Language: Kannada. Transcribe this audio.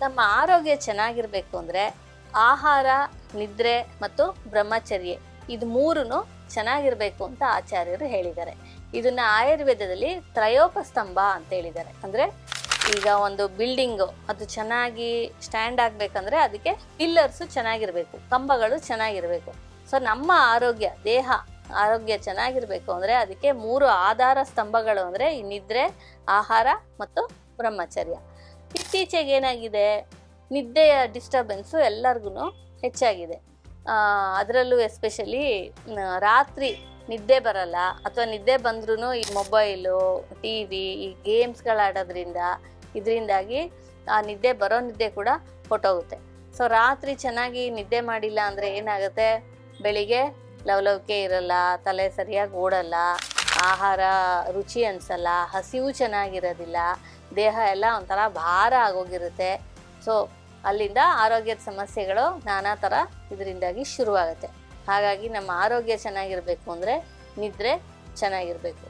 ನಮ್ಮ ಆರೋಗ್ಯ ಚೆನ್ನಾಗಿರ್ಬೇಕು ಅಂದ್ರೆ ಆಹಾರ, ನಿದ್ರೆ ಮತ್ತು ಬ್ರಹ್ಮಚರ್ಯ ಇದು ಮೂರೂ ಚೆನ್ನಾಗಿರ್ಬೇಕು ಅಂತ ಆಚಾರ್ಯರು ಹೇಳಿದ್ದಾರೆ. ಇದನ್ನ ಆಯುರ್ವೇದದಲ್ಲಿ ತ್ರಯೋಪಸ್ತಂಭ ಅಂತ ಹೇಳಿದ್ದಾರೆ. ಅಂದ್ರೆ ಈಗ ಒಂದು ಬಿಲ್ಡಿಂಗು ಅದು ಚೆನ್ನಾಗಿ ಸ್ಟ್ಯಾಂಡ್ ಆಗ್ಬೇಕಂದ್ರೆ ಅದಕ್ಕೆ ಪಿಲ್ಲರ್ಸು ಚೆನ್ನಾಗಿರಬೇಕು, ಕಂಬಗಳು ಚೆನ್ನಾಗಿರ್ಬೇಕು. ಸೊ ನಮ್ಮ ಆರೋಗ್ಯ, ದೇಹ ಆರೋಗ್ಯ ಚೆನ್ನಾಗಿರ್ಬೇಕು ಅಂದ್ರೆ ಅದಕ್ಕೆ ಮೂರು ಆಧಾರ ಸ್ತಂಭಗಳು ಅಂದ್ರೆ ನಿದ್ರೆ, ಆಹಾರ ಮತ್ತು ಬ್ರಹ್ಮಚರ್ಯ. ಇತ್ತೀಚೆಗೆ ಏನಾಗಿದೆ? ನಿದ್ದೆಯ ಡಿಸ್ಟರ್ಬೆನ್ಸು ಎಲ್ಲರಿಗೂ ಹೆಚ್ಚಾಗಿದೆ. ಅದರಲ್ಲೂ ಎಸ್ಪೆಷಲಿ ರಾತ್ರಿ ನಿದ್ದೆ ಬರಲ್ಲ. ಅಥವಾ ನಿದ್ದೆ ಬಂದ್ರೂ ಈ ಮೊಬೈಲು ಟಿ ವಿ ಈ ಗೇಮ್ಸ್ಗಳಾಡೋದ್ರಿಂದ ಇದರಿಂದಾಗಿ ಆ ನಿದ್ದೆ ಬರೋ ನಿದ್ದೆ ಕೂಡ ಹೊಟ್ಟೋಗುತ್ತೆ ಸೊ ರಾತ್ರಿ ಚೆನ್ನಾಗಿ ನಿದ್ದೆ ಮಾಡಿಲ್ಲ ಅಂದರೆ ಏನಾಗುತ್ತೆ? ಬೆಳಿಗ್ಗೆ ಲವಲವಿಕೆ ಇರಲ್ಲ, ತಲೆ ಸರಿಯಾಗಿ ಓಡಲ್ಲ, ಆಹಾರ ರುಚಿ ಅನಿಸಲ್ಲ, ಹಸಿವು ಚೆನ್ನಾಗಿರೋದಿಲ್ಲ ದೇಹ ಎಲ್ಲ ಒಂಥರ ಭಾರ ಆಗೋಗಿರುತ್ತೆ. ಸೊ ಅಲ್ಲಿಂದ ಆರೋಗ್ಯದ ಸಮಸ್ಯೆಗಳು ನಾನಾ ಥರ ಇದರಿಂದಾಗಿ ಶುರುವಾಗುತ್ತೆ. ಹಾಗಾಗಿ ನಮ್ಮ ಆರೋಗ್ಯ ಚೆನ್ನಾಗಿರಬೇಕು ಅಂದರೆ ನಿದ್ರೆ ಚೆನ್ನಾಗಿರ್ಬೇಕು.